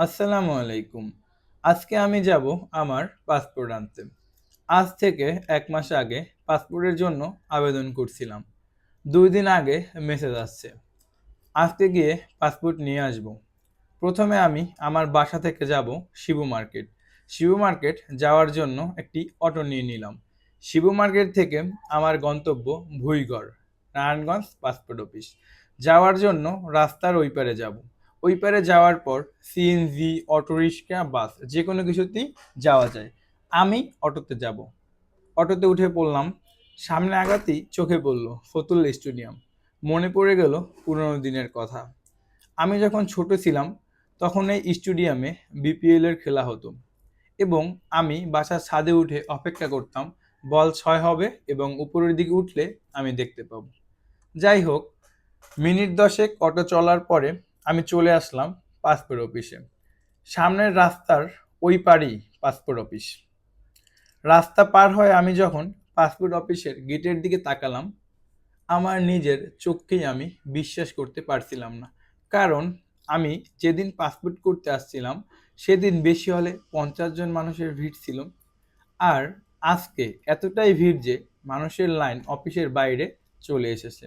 আসসালামু আলাইকুম। আজকে আমি যাব আমার পাসপোর্ট আনতে। আজ থেকে এক মাস আগে পাসপোর্টের জন্য আবেদন করছিলাম। দুই দিন আগে মেসেজ আসছে। আজকে গিয়ে পাসপোর্ট নিয়ে আসব। প্রথমে আমি আমার বাসা থেকে যাব শিবু মার্কেট। শিবু মার্কেট যাওয়ার জন্য একটি অটো নিয়ে নিলাম। শিবু মার্কেট থেকে আমার গন্তব্য ভুইগড়, নারায়ণগঞ্জ পাসপোর্ট অফিস। যাওয়ার জন্য রাস্তার ওই পারে যাব। ওই পারে যাওয়ার পর সিএনজি অটোরিক্সা বাস যে কোনো কিছুতেই যাওয়া যায়। আমি অটোতে যাব। অটোতে উঠে পড়লাম। সামনে আগাতেই চোখে পড়ল ফতুল স্টেডিয়াম। মনে পড়ে গেল পুরনো দিনের কথা। আমি যখন ছোট ছিলাম, তখন এই স্টেডিয়ামে বিপিএল এর খেলা হতো এবং আমি বাসার ছাদে উঠে অপেক্ষা করতাম, বল ছয় হবে এবং উপরের দিকে উঠলে আমি দেখতে পাবো। যাই হোক, মিনিট দশেক অটো চলার পরে আমি চলে আসলাম পাসপোর্ট অফিসে সামনের রাস্তার ওই পারেই পাসপোর্ট অফিস রাস্তা পার হয়ে আমি যখন পাসপোর্ট অফিসের গেটের দিকে তাকালাম, আমার নিজের চোখকেই আমি বিশ্বাস করতে পারছিলাম না। কারণ আমি যেদিন পাসপোর্ট করতে আসছিলাম, সেদিন বেশি হলে পঞ্চাশ জন মানুষের ভিড় ছিল। আর আজকে এতটাই ভিড় যে মানুষের লাইন অফিসের বাইরে চলে এসেছে।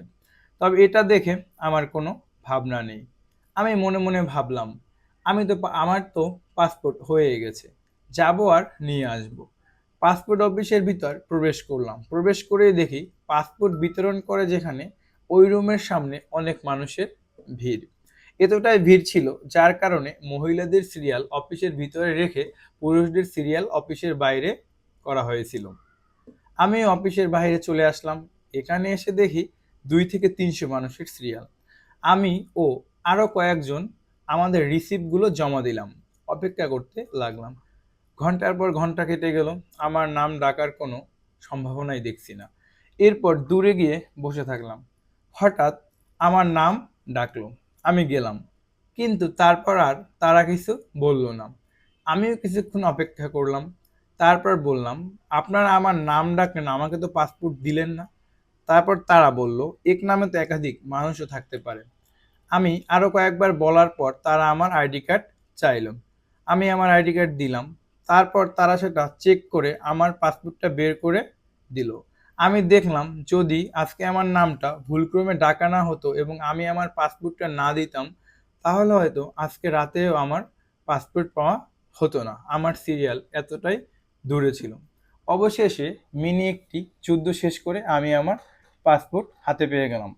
তবে এটা দেখে আমার কোনো ভাবনা নেই। আমি মনে মনে ভাবলাম, আমি তো আমার তো পাসপোর্ট হয়ে গেছে। যাব আর নিয়ে আসব। পাসপোর্ট অফিসের ভিতর প্রবেশ করলাম। প্রবেশ করে দেখি পাসপোর্ট বিতরণ করে যেখানে ওই রুমের সামনে অনেক মানুষের ভিড়। এতটাই ভিড় ছিল, যার কারণে মহিলাদের সিরিয়াল অফিসের ভিতরে রেখে পুরুষদের সিরিয়াল অফিসের বাইরে করা হয়েছিল। আমি অফিসের বাইরে চলে আসলাম। এখানে এসে দেখি দুই থেকে তিনশো মানুষের সিরিয়াল আমি ও আরও কয়েকজন আমাদের রিসিপ্টগুলো জমা দিলাম, অপেক্ষা করতে লাগলাম। ঘণ্টার পর ঘণ্টা কেটে গেল, আমার নাম ডাকার কোনো সম্ভাবনাই দেখছি না। এরপর দূরে গিয়ে বসে থাকলাম। হঠাৎ আমার নাম ডাকলো, আমি গেলাম, কিন্তু তারপর আর তারা কিছু বলল না। আমিও কিছুক্ষণ অপেক্ষা করলাম, তারপর বললাম, আপনারা আমার নাম ডাকলেন, আমাকে তো পাসপোর্ট দিলেন না। তারপর তারা বলল, এক নামে তো একাধিক মানুষও থাকতে পারে। আমি আরও কয়েকবার বলার পর তারা আমার আইডি কার্ড চাইল। আমি আমার আইডি কার্ড দিলাম। তারপর তারা সেটা চেক করে আমার পাসপোর্টটা বের করে দিল। আমি দেখলাম যদি আজকে আমার নামটা ভুলক্রমে ডাকা না হতো এবং আমি আমার পাসপোর্টটা না দিতাম, তাহলে হয়তো আজকে রাতেও আমার পাসপোর্ট পাওয়া হতো না। আমার সিরিয়াল এতটাই দূরে ছিল। অবশেষে মিনি একটি যুদ্ধ শেষ করে আমি আমার পাসপোর্ট হাতে পেয়ে গেলাম।